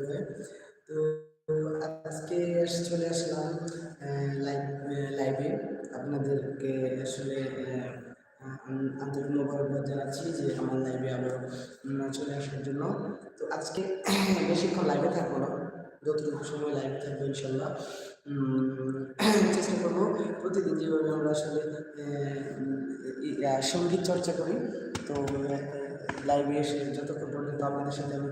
হয়ে তো আজকে চলে আসলাম লাইভ লাইভে আপনাদেরকে আসলে আন্তরিক মোবারকবাদ জানাচ্ছি যে আমার লাইভে আবার চলে আসার জন্য। তো আজকে বেশিক্ষণ লাইভে থাকব না। যতটুকু সময় লাইভে থাকব, ইনশাল্লাহ। চেষ্টা করব প্রতিদিন যেভাবে আমরা আসলে সংগীত চর্চা করি। তো লাইভে এসে যতক্ষণ পর্যন্ত আপনাদের সাথে আমি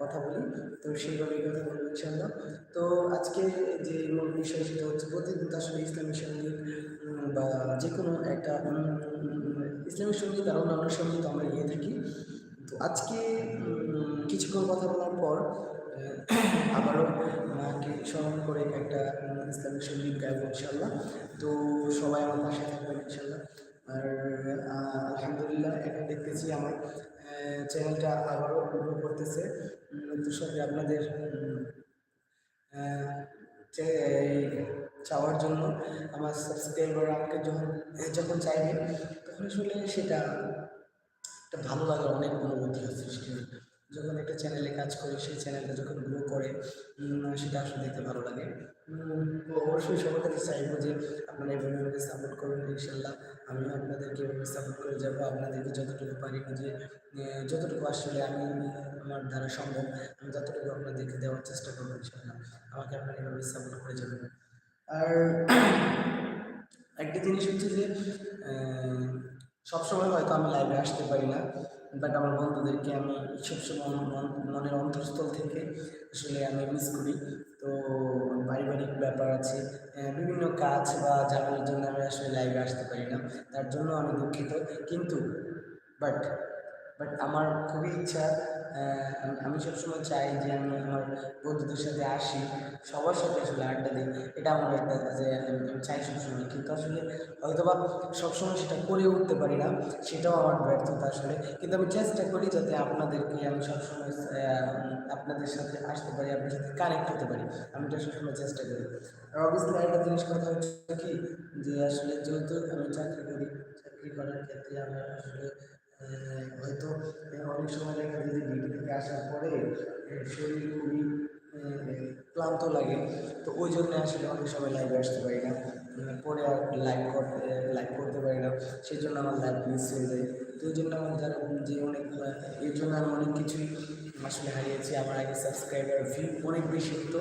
কথা বলি, তো সেইভাবেই কথা বলব ইনশাল্লাহ তো আজকে যে মূল বিষয় সেটা হচ্ছে প্রতিদিন আসলে ইসলামী সংগীত বা যে কোনো একটা ইসলামী সংগীত আর অন্যান্য সংগীত আমরা গিয়ে থাকি। তো আজকে কিছুক্ষণ কথা বলার পর আবারও মাকে স্মরণ করে একটা ইসলামিক সংগীত গাইব ইনশাল্লাহ তো সবাই আমার পাশে থাকবেন ইনশাল্লাহ আর আলহামদুলিল্লাহ, এখন দেখতেছি আমার চ্যানেলটা আবারও গ্রো করতেছে। তো সাথে আপনাদের চাওয়ার জন্য, আমার সাবস্ক্রাইবার আমাকে যখন যখন চাইবে, তখন আসলে সেটা একটা ভালো লাগার অনেক অনুভূতি সৃষ্টি হয় যখন একটা চ্যানেলে কাজ করি, সেই চ্যানেলটা যখন গ্রো করে সেটা আসলে দেখতে ভালো লাগে। অবশ্যই সবার কাছে চাইব যে আপনারা এভাবে আমাকে সাপোর্ট করুন, ইনশাল্লাহ আমিও আপনাদেরকে এভাবে সাপোর্ট করে যাব, আপনাদেরকে যতটুকু পারি যে যতটুকু আসলে আমি, আমার দ্বারা সম্ভব, আমি ততটুকু আপনাদেরকে দেওয়ার চেষ্টা করব, ইনশাল্লাহ। আমাকে আপনারা এভাবে সাপোর্ট করে যাবেন। আর একটা জিনিস হচ্ছে যে সবসময় হয়তো আমি লাইভে আসতে পারি না। বাট আমার বন্ধুদেরকে আমি সবসময় মনের অন্তঃস্থল থেকে আসলে আমি মিস করি। তো পারিবারিক ব্যাপার আছে বিভিন্ন কাজ বা ঝামেলার জন্য আমি আসলে লাইভে আসতে পারি না। তার জন্য আমি দুঃখিত। কিন্তু বাট বাট আমার খুবই ইচ্ছা আমি সবসময় চাই যে আমি আমার বন্ধুদের সাথে আসি, সবার সাথে আসলে আড্ডা দিই। এটা আমার একটা যে আমি চাই সবসময়। কিন্তু আসলে হয়তো বা সবসময় সেটা করে উঠতে পারি না, সেটাও আমার ব্যর্থতা আসলে। কিন্তু আমি চেষ্টা করি যাতে আপনাদেরকে আমি সবসময় আপনাদের সাথে আসতে পারি আপনার সাথে কানেক্ট হতে পারি। আমি এটা সবসময় চেষ্টা করি। আর অবভিয়াসলি একটা জিনিস কথা হচ্ছে কি, যে আসলে যেহেতু আমি চাকরি করি, চাকরি করার ক্ষেত্রে আমার আসলে হয়তো অনেক সময় দেখা যায় যে থেকে আসার পরে শরীর খুবই ক্লান্ত লাগে। তো ওই জন্য আসলে অনেক সময় লাইভে আসতে পারি না। পরে আর লাইভ করতে লাইভ করতে পারি না। সেই জন্য আমার লাইভ মিস হয়ে যায়। তো ওই জন্য আমার যারা যে অনেক এর জন্য আমি অনেক কিছুই আসলে হারিয়েছি। আমার আগে সাবস্ক্রাইবার ফি অনেক বেশি হতো।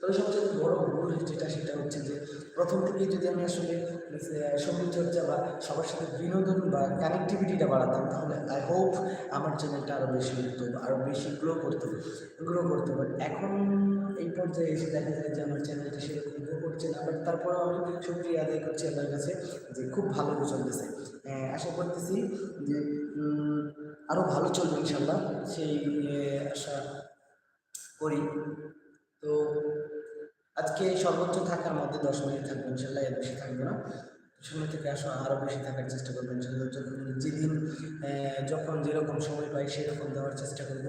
তবে সবচেয়ে বড় ভুল যেটা সেটা হচ্ছে যে প্রথম থেকেই যদি আমি আসলে সঙ্গীতচর্চা বা সবার সাথে বিনোদন বা কানেক্টিভিটিটা বাড়াতাম, তাহলে আই হোপ আমার চ্যানেলটা আরও বেশি হতো আরও বেশি গ্রো করতো গ্রো করতো। বাট এখন এই পর্যায়ে এসে দেখা যায় যে আমার চ্যানেলটা সেরকম গ্রো করছে না বাট তারপরেও আমি শুক্রিয়া আদায় করছি আমার কাছে যে খুব ভালো চলতেছে আশা করতেছি যে আরও ভালো চলবে ইনশাল্লাহ সেই আশা করি। তো আজকে সর্বোচ্চ থাকার মধ্যে দশ মিনিট থাকব ইনশাল্লাহ এর বেশি থাকব না। সময় থেকে আসো আরও বেশি থাকার চেষ্টা করব ইনশাল্লাহ যখন যেদিন যখন যেরকম সময় পাই সেরকম দেওয়ার চেষ্টা করব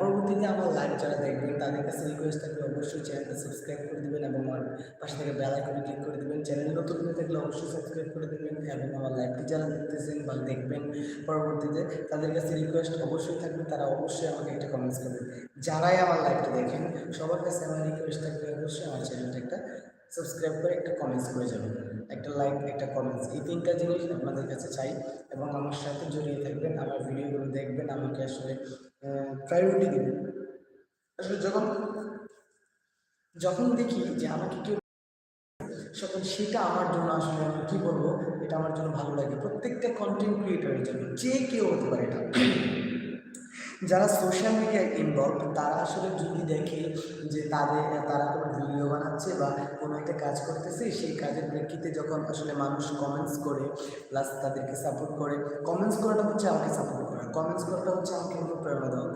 পরবর্তীতে আমার লাইভ যারা দেখবেন, তাদের কাছে রিকোয়েস্ট থাকলে অবশ্যই চ্যানেলটা সাবস্ক্রাইব করে দেবেন এবং আমার পাশে থেকে বেল আইকনে ক্লিক করে দেবেন। চ্যানেল নতুন হয়ে থাকলে অবশ্যই সাবস্ক্রাইব করে দেবেন এবং আমার লাইভটি যারা দেখতেছেন বা দেখবেন পরবর্তীতে, তাদের কাছে রিকোয়েস্ট অবশ্যই থাকবে, তারা অবশ্যই আমাকে একটা কমেন্টস করবেন যারাই আমার লাইভটি দেখেন, সবার কাছে আমার রিকোয়েস্ট থাকবে অবশ্যই আমার চ্যানেলটা একটা সাবস্ক্রাইব করে একটা কমেন্টস করে যাবেন একটা লাইক একটা কমেন্টস এই তিনটা জিনিস আপনাদের কাছে চাই এবং আমার সাথে জড়িয়ে থাকবেন, আমার ভিডিওগুলো দেখবেন, আমাকে আসলে প্রায়োরিটি দেবেন। আসলে যখন যখন দেখি যে আমাকে কেউ তখন সেটা আমার জন্য আসলে আমি কী বলব? এটা আমার জন্য ভালো লাগে। প্রত্যেকটা কন্টেন্ট ক্রিয়েটারের জন্য, যে কেউ হতে পারে এটা। যারা সোশ্যাল মিডিয়ায় ইনভলভ তারা আসলে যদি দেখে যে তাদের, তারা কোনো ভিডিও বানাচ্ছে বা কোনো একটা কাজ করতেছে, সেই কাজের প্রেক্ষিতে যখন আসলে মানুষ কমেন্টস করে প্লাস তাদেরকে সাপোর্ট করে কমেন্টস করাটা হচ্ছে আমাকে সাপোর্ট করা। কমেন্টস করাটা হচ্ছে আমাকে অনুপ্রেরণা দেওয়া।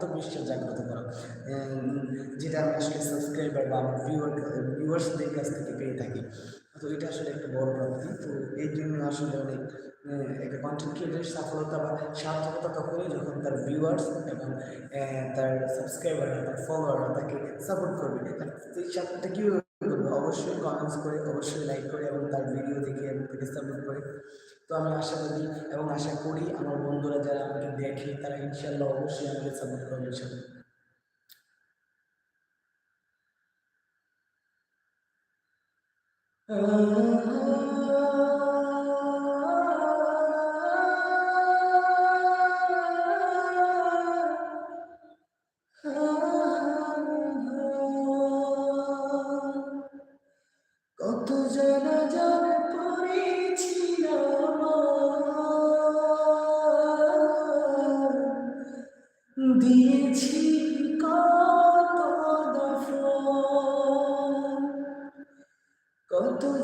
আত্মবিশ্বাস জাগ্রত করা। যেটা আমি আসলে সাবস্ক্রাইবার বা আমার ভিউয়ার ভিউয়ার্সদের কাছ থেকে পেয়ে থাকি। তো এটা আসলে একটা বড় প্রাপ্তি তো এই জন্য আসলে অনেক একটা কন্টেন্ট ক্রিয়েটার সফলতা বা সার্থকতা তখনই যখন তার ভিউয়ার্স এবং তার সাবস্ক্রাইবার তার ফলোয়াররা তাকে সাপোর্ট করবে। সেই সাপোর্টটা কীভাবে করবে? অবশ্যই কমেন্টস করে, অবশ্যই লাইক করে এবং তার ভিডিও দেখে এবং তাকে সাপোর্ট করে। তো আমি করি এবং আশা করি আমার বন্ধুরা যারা আমাকে দেখে, তারা ইনশাল্লাহ অবশ্যই আমাকে সাপোর্ট করবে ইনশাল্লাহ Oh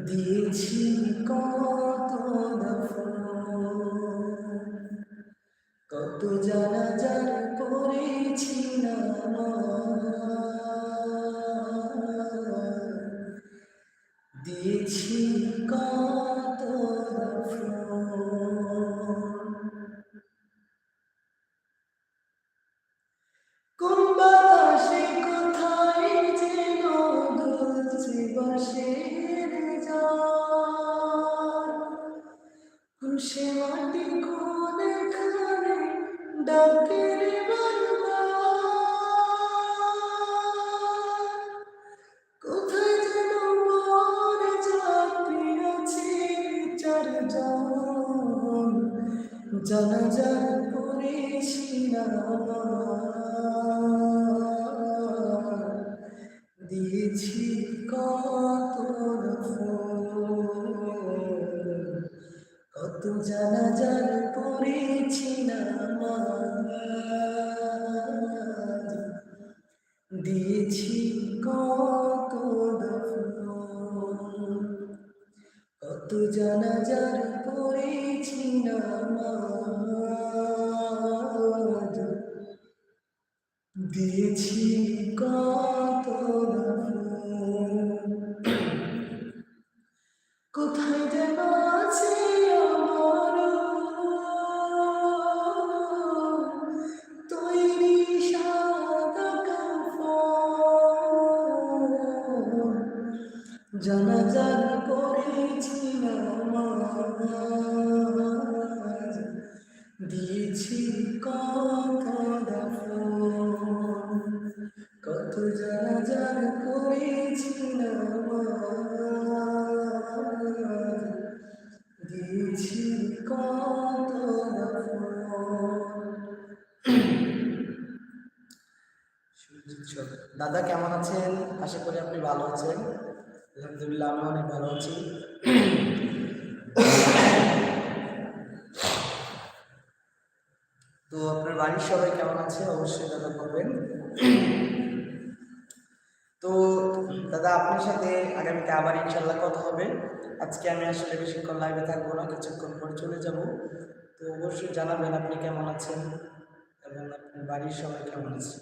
দিয়েছি কত জানাজার পড়েছি নামাজ দিয়েছি কত কত জানাজার পড়েছি নামাজ দিয়েছি কত কত জানাজার পড়েছি নামাজ দিয়েছি কত কোথায় জানাজার করেছি নামাজ দিয়েছি কত কত জানাজার করেছি নামাজ দিয়েছি কত দাদা, কেমন আছেন? আশা করি আপনি ভালো আছেন। আলহামদুলিল্লাহ, আমি অনেক ভালো আছি। তো আপনার বাড়ির সবাই কেমন আছে? অবশ্যই দাদা বলবেন। তো দাদা, আপনার সাথে আগামীতে আবার ইনশাল্লাহ কথা হবে। আজকে আমি আসলে বেশিক্ষণ লাইভে থাকব না, কিছুক্ষণ পরে চলে যাব। তো অবশ্যই জানাবেন আপনি কেমন আছেন এবং আপনার বাড়ির সবাই কেমন আছে।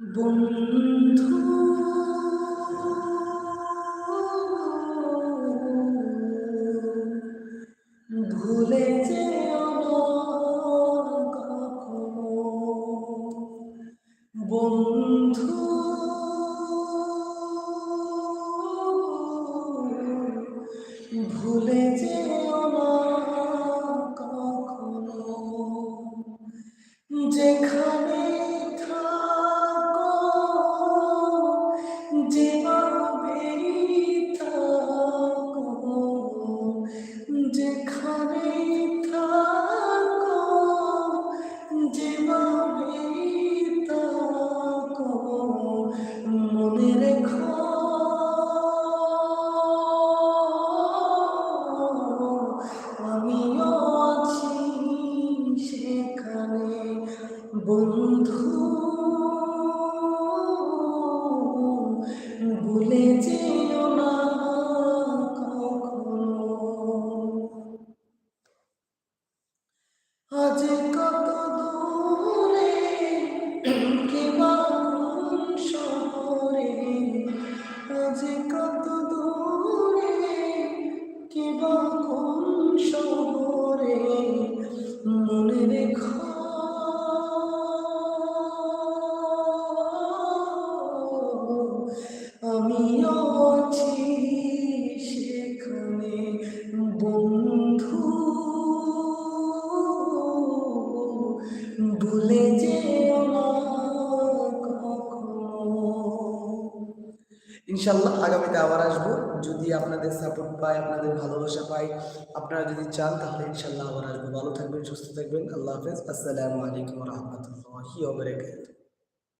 বন্ধু। ভুলে যেও যেখানে থাকো যেভাবে থাকো মনে রেখো। আমিও আছি সেখানে বন্ধু। ইনশাল্লাহ আগামীতে আবার আসব। যদি আপনাদের সাপোর্ট পাই, আপনাদের ভালোবাসা পাই, আপনারা যদি চান, তাহলে ইনশাল্লাহ আবার আসব। ভালো থাকবেন, সুস্থ থাকবেন। আল্লাহ হাফেজ। আসসালামু আলাইকুম রহমতুল্লাহি